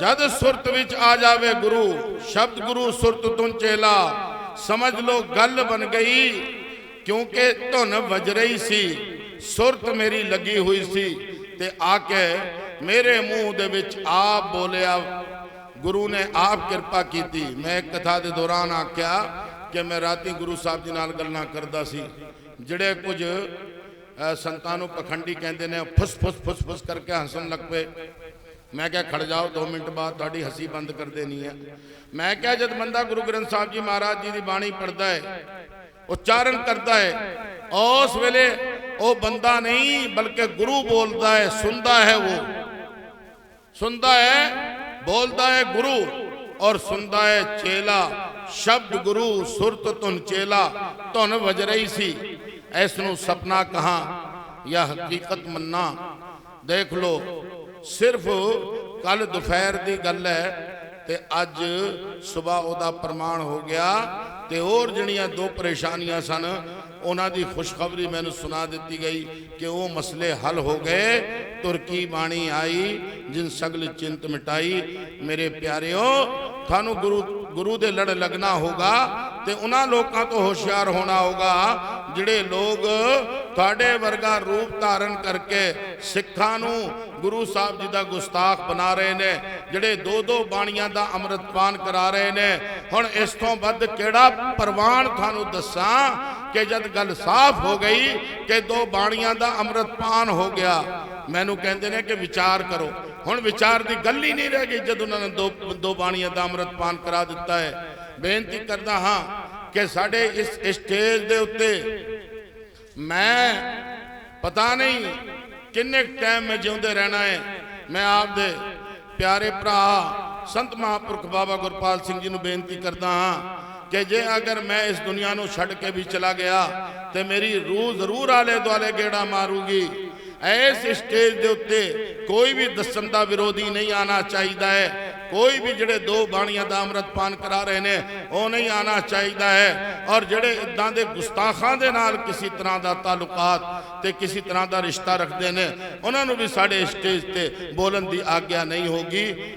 ਜਦ ਸੁਰਤ ਵਿੱਚ ਆ ਜਾਵੇ ਗੁਰੂ, ਸ਼ਬਦ ਗੁਰੂ ਸੁਰਤ ਤੁਨ ਚੇਲਾ, ਸਮਝ ਲੋ ਗੱਲ ਬਣ ਗਈ, ਕਿਉਂਕਿ ਧੁਨ ਵਜ ਰਹੀ ਸੀ, ਸੁਰਤ ਮੇਰੀ ਲੱਗੀ ਹੋਈ ਸੀ, ਤੇ ਆ ਕੇ ਮੇਰੇ ਮੂੰਹ ਦੇ ਵਿੱਚ ਆਪ ਬੋਲਿਆ, ਗੁਰੂ ਨੇ ਆਪ ਕਿਰਪਾ ਕੀਤੀ। ਮੈਂ ਇੱਕ ਕਥਾ ਦੇ ਦੌਰਾਨ ਆਖਿਆ ਕਿ ਮੈਂ ਰਾਤੀ ਗੁਰੂ ਸਾਹਿਬ ਜੀ ਨਾਲ ਗੱਲਾਂ ਕਰਦਾ ਸੀ, ਜਿਹੜੇ ਕੁਝ ਸੰਤਾਂ ਨੂੰ ਪਖੰਡੀ ਕਹਿੰਦੇ ਨੇ, ਫੁੱਸ ਫੁੱਸ ਫੁੱਸ ਫੁੱਸ ਕਰਕੇ ਹੱਸਣ ਲੱਗ ਪਏ। ਮੈਂ ਕਿਹਾ, ਖੜ ਜਾਓ 2 ਮਿੰਟ ਬਾਅਦ ਤੁਹਾਡੀ ਹੱਸੀ ਬੰਦ ਕਰ ਦੇਣੀ ਹੈ ਮੈਂ ਕਿਹਾ, ਜਦ ਬੰਦਾ ਗੁਰੂ ਗ੍ਰੰਥ ਸਾਹਿਬ ਜੀ ਮਹਾਰਾਜ ਜੀ ਦੀ ਬਾਣੀ ਪੜਦਾ ਹੈ, ਉਚਾਰਨ ਕਰਦਾ ਹੈ, ਉਸ ਵੇਲੇ ਉਹ ਬੰਦਾ ਨਹੀਂ, ਬਲਕਿ ਗੁਰੂ ਬੋਲਦਾ ਹੈ, ਸੁਣਦਾ ਹੈ ਉਹ। ਸੁਣਦਾ ਹੈ, ਬੋਲਦਾ ਹੈ ਗੁਰੂ ਔਰ ਸੁਣਦਾ ਹੈ ਚੇਲਾ। ਸ਼ਬਦ ਗੁਰੂ, ਸੁਰਤ ਧੁਨ ਚੇਲਾ, ਧੁਨ ਵਜ ਰਹੀ ਸੀ। ਇਸ ਨੂੰ ਸੁਪਨਾ ਕਹਾ ਜਾਂ ਹਕੀਕਤ ਮੰਨਾ। ਦੇਖ ਲੋ ਸਿਰਫ ਕੱਲ ਦੁਪਹਿਰ ਦੀ ਗੱਲ ਹੈ ਤੇ ਅੱਜ ਸਵੇਰ ਉਹਦਾ ਪ੍ਰਮਾਣ ਹੋ ਗਿਆ ਤੇ ਹੋਰ ਜਿਹੜੀਆਂ ਦੋ ਪਰੇਸ਼ਾਨੀਆਂ ਸਨ, ਉਹਨਾਂ ਦੀ ਖੁਸ਼ਖਬਰੀ ਮੈਨੂੰ ਸੁਣਾ ਦਿੱਤੀ ਗਈ ਕਿ ਉਹ ਮਸਲੇ ਹੱਲ ਹੋ ਗਏ। ਤੁਰਕੀ ਬਾਣੀ ਆਈ, ਜਿਨ ਸਗਲ ਚਿੰਤ ਮਿਟਾਈ। ਮੇਰੇ ਪਿਆਰਿਓ, ਤੁਹਾਨੂੰ ਗੁਰੂ ਗੁਰੂ ਦੇ ਲੜ ਲੱਗਣਾ ਹੋਗਾ ਤੇ ਉਹਨਾਂ ਲੋਕਾਂ ਤੋਂ ਹੋਸ਼ਿਆਰ ਹੋਣਾ ਹੋਗਾ ਜਿਹੜੇ ਲੋਕ ਤੁਹਾਡੇ ਵਰਗਾ ਰੂਪ ਧਾਰਨ ਕਰਕੇ ਸਿੱਖਾਂ ਨੂੰ ਗੁਰੂ ਸਾਹਿਬ ਜੀ ਦਾ ਗੁਸਤਾਖ ਬਣਾ ਰਹੇ ਨੇ, ਜਿਹੜੇ ਦੋ ਦੋ ਬਾਣੀਆਂ ਦਾ ਅੰਮ੍ਰਿਤਪਾਨ ਕਰਾ ਰਹੇ ਨੇ। ਹੁਣ ਇਸ ਤੋਂ ਵੱਧ ਕਿਹੜਾ ਪ੍ਰਵਾਨ ਤੁਹਾਨੂੰ ਦੱਸਾਂ ਕਿ ਜਦ ਗੱਲ ਸਾਫ਼ ਹੋ ਗਈ ਕਿ ਦੋ ਬਾਣੀਆਂ ਦਾ ਅੰਮ੍ਰਿਤਪਾਨ ਹੋ ਗਿਆ, ਮੈਨੂੰ ਕਹਿੰਦੇ ਨੇ ਕਿ ਵਿਚਾਰ ਕਰੋ। ਹੁਣ ਵਿਚਾਰ ਦੀ ਗੱਲ ਹੀ ਨਹੀਂ ਰਹਿ ਗਈ ਜਦ ਉਹਨਾਂ ਨੇ ਦੋ ਦੋ ਬਾਣੀਆਂ ਦਾ ਅੰਮ੍ਰਿਤਪਾਨ ਕਰਾ ਦਿੱਤਾ ਹੈ। ਬੇਨਤੀ ਕਰਦਾ ਹਾਂ ਕਿ ਸਾਡੇ ਇਸ ਸਟੇਜ ਦੇ ਉੱਤੇ ਮੈਂ ਪਤਾ ਨਹੀਂ ਕਿੰਨੇ ਟਾਈਮ ਮੈਂ ਜਿਉਂਦੇ ਰਹਿਣਾ ਹੈ। ਮੈਂ ਆਪ ਦੇ ਪਿਆਰੇ ਭਰਾ ਸੰਤ ਮਹਾਂਪੁਰਖ ਬਾਬਾ ਗੁਰਪਾਲ ਸਿੰਘ ਜੀ ਨੂੰ ਬੇਨਤੀ ਕਰਦਾ ਹਾਂ ਕਿ ਜੇ ਅਗਰ ਮੈਂ ਇਸ ਦੁਨੀਆ ਨੂੰ ਛੱਡ ਕੇ ਵੀ ਚਲਾ ਗਿਆ ਤੇ ਮੇਰੀ ਰੂਹ ਜ਼ਰੂਰ ਆਲੇ ਦੁਆਲੇ ਗੇੜਾ ਮਾਰੂਗੀ। ਇਸ ਸਟੇਜ ਦੇ ਉੱਤੇ ਕੋਈ ਵੀ ਦੱਸਣ ਦਾ ਵਿਰੋਧੀ ਨਹੀਂ ਆਣਾ ਚਾਹੀਦਾ ਹੈ। ਕੋਈ ਵੀ ਜਿਹੜੇ ਦੋ ਬਾਣੀਆਂ ਦਾ ਅੰਮ੍ਰਿਤਪਾਨ ਕਰਾ ਰਹੇ ਨੇ, ਉਹ ਨਹੀਂ ਆਣਾ ਚਾਹੀਦਾ ਹੈ। ਔਰ ਜਿਹੜੇ ਇਦਾਂ ਦੇ ਗੁਸਤਾਖਾਂ ਦੇ ਨਾਲ ਕਿਸੇ ਤਰ੍ਹਾਂ ਦਾ ਤਾਲੁਕਾਤ ਤੇ ਕਿਸੇ ਤਰ੍ਹਾਂ ਦਾ ਰਿਸ਼ਤਾ ਰੱਖਦੇ ਨੇ, ਉਹਨਾਂ ਨੂੰ ਵੀ ਸਾਡੇ ਸਟੇਜ ਤੇ ਬੋਲਣ ਦੀ ਆਗਿਆ ਨਹੀਂ ਹੋਗੀ।